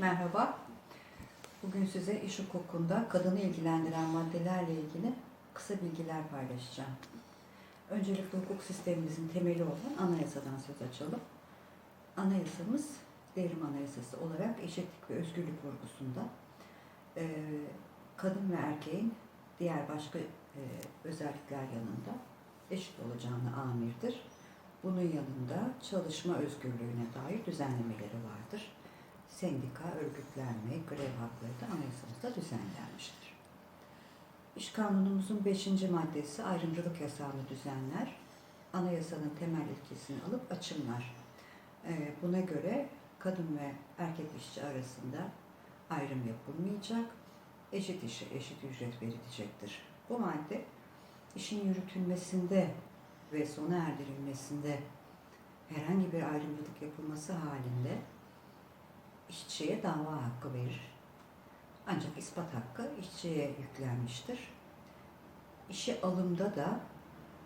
Merhaba. Bugün size iş hukukunda kadını ilgilendiren maddelerle ilgili kısa bilgiler paylaşacağım. Öncelikle hukuk sistemimizin temeli olan anayasadan söz açalım. Anayasamız devrim anayasası olarak eşitlik ve özgürlük vurgusunda kadın ve erkeğin diğer başka özellikler yanında eşit olacağını amirdir. Bunun yanında çalışma özgürlüğüne dair düzenlemeleri vardır sendika, örgütlenme, grev hakları da anayasamızda düzenlenmiştir. İş kanunumuzun 5. maddesi ayrımcılık yasağını düzenler. Anayasanın temel ilkesini alıp açımlar. Ee, Buna göre kadın ve erkek işçi arasında ayrım yapılmayacak, eşit işe eşit ücret verilecektir. Bu madde işin yürütülmesinde ve sona erdirilmesinde herhangi bir ayrımcılık yapılması halinde işçiye dava hakkı verir. Ancak ispat hakkı işçiye yüklenmiştir. İşe alımda da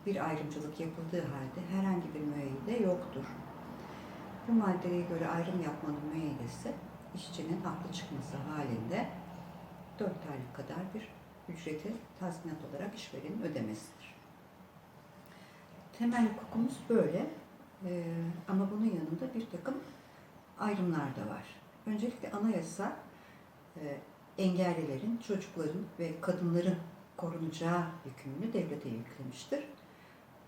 bir ayrımcılık yapıldığı halde herhangi bir müeyyide yoktur. Bu maddeye göre ayrım yapmanın müeyyidesi işçinin haklı çıkması halinde 4 aylık kadar bir ücreti tazminat olarak işverenin ödemesidir. Temel hukukumuz böyle Ee, ama bunun yanında bir takım ayrımlar da var. Öncelikle anayasa e, engellilerin, çocukların ve kadınların korunacağı yükümlülüğünü devlete yüklemiştir.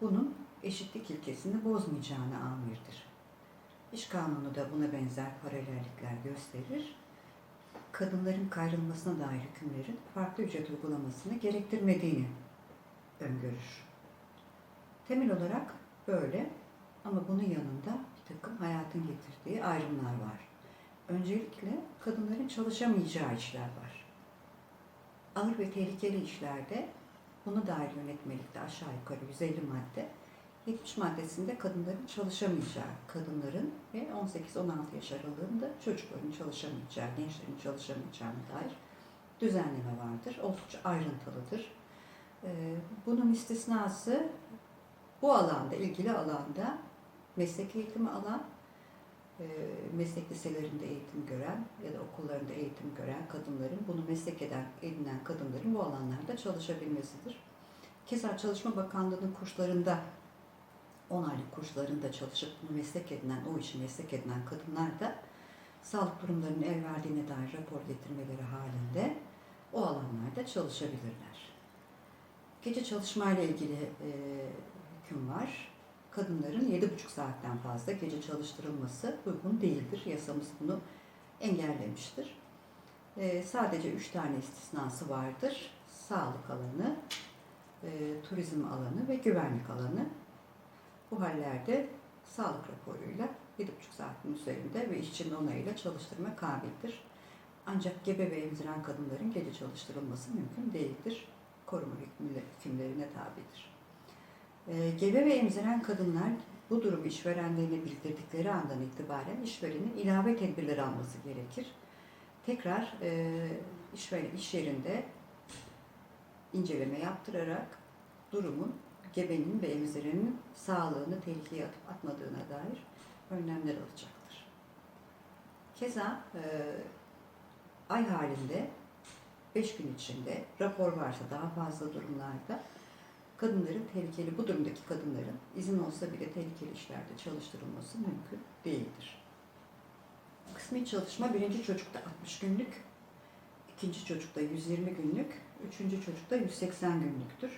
Bunun eşitlik ilkesini bozmayacağını amirdir. İş kanunu da buna benzer paralellikler gösterir. Kadınların kayrılmasına dair hükümlerin farklı ücret uygulamasını gerektirmediğini öngörür. Temel olarak böyle ama bunun yanında bir takım hayatın getirdiği ayrımlar var. Öncelikle kadınların çalışamayacağı işler var. Ağır ve tehlikeli işlerde buna dair yönetmelikte aşağı yukarı 150 madde, 70 maddesinde kadınların çalışamayacağı, kadınların ve 18-16 yaş aralığında çocukların çalışamayacağı, gençlerin çalışamayacağına dair düzenleme vardır. Oldukça ayrıntılıdır. Ee, Bunun istisnası bu alanda, ilgili alanda meslek eğitimi alan meslek liselerinde eğitim gören ya da okullarında eğitim gören kadınların, bunu meslek eden, edinen kadınların bu alanlarda çalışabilmesidir. Keza Çalışma Bakanlığı'nın kurslarında, 10 aylık kurslarında çalışıp bunu meslek edinen, o işi meslek edinen kadınlar da sağlık durumlarının el verdiğine dair rapor getirmeleri halinde o alanlarda çalışabilirler. Gece çalışmayla ilgili e, hüküm var kadınların 7,5 saatten fazla gece çalıştırılması uygun değildir. Yasamız bunu engellemiştir. Ee, sadece 3 tane istisnası vardır. Sağlık alanı, e, turizm alanı ve güvenlik alanı. Bu hallerde sağlık raporuyla 7,5 saatin üzerinde ve işçinin onayıyla çalıştırma kabildir. Ancak gebe ve emziren kadınların gece çalıştırılması mümkün değildir. Koruma hükümlerine tabidir. E, gebe ve emziren kadınlar bu durumu işverenlerine bildirdikleri andan itibaren işverenin ilave tedbirler alması gerekir. Tekrar e, işveren iş yerinde inceleme yaptırarak durumun gebenin ve emzirenin sağlığını tehlikeye atıp atmadığına dair önlemler alacaktır. Keza e, ay halinde 5 gün içinde rapor varsa daha fazla durumlarda kadınların tehlikeli, bu durumdaki kadınların izin olsa bile tehlikeli işlerde çalıştırılması mümkün değildir. Kısmi çalışma birinci çocukta 60 günlük, ikinci çocukta 120 günlük, üçüncü çocukta 180 günlüktür.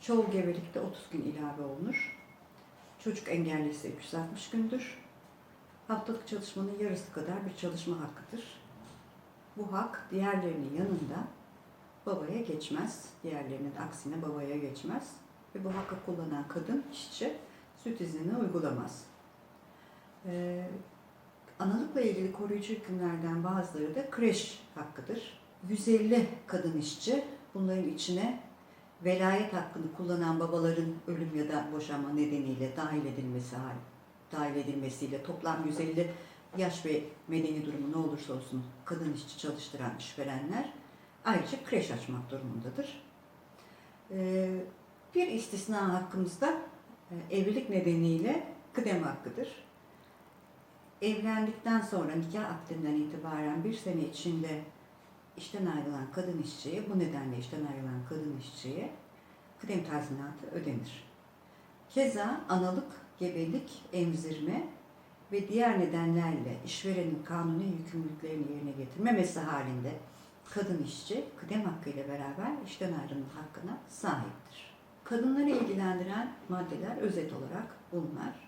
Çoğu gebelikte 30 gün ilave olunur. Çocuk engelli ise 360 gündür. Haftalık çalışmanın yarısı kadar bir çalışma hakkıdır. Bu hak diğerlerinin yanında babaya geçmez. Diğerlerinin aksine babaya geçmez. Ve bu hakkı kullanan kadın işçi süt iznini uygulamaz. Ee, analıkla ilgili koruyucu hükümlerden bazıları da kreş hakkıdır. 150 kadın işçi bunların içine velayet hakkını kullanan babaların ölüm ya da boşanma nedeniyle dahil edilmesi hal, dahil edilmesiyle toplam 150 yaş ve medeni durumu ne olursa olsun kadın işçi çalıştıran işverenler ayrıca kreş açmak durumundadır. Ee, bir istisna hakkımızda e, evlilik nedeniyle kıdem hakkıdır. evlendikten sonra nikah akdinden itibaren bir sene içinde işten ayrılan kadın işçiye, bu nedenle işten ayrılan kadın işçiye kıdem tazminatı ödenir. Keza analık, gebelik, emzirme ve diğer nedenlerle işverenin kanuni yükümlülüklerini yerine getirmemesi halinde kadın işçi kıdem hakkıyla beraber işten ayrılma hakkına sahiptir. Kadınları ilgilendiren maddeler özet olarak bunlar.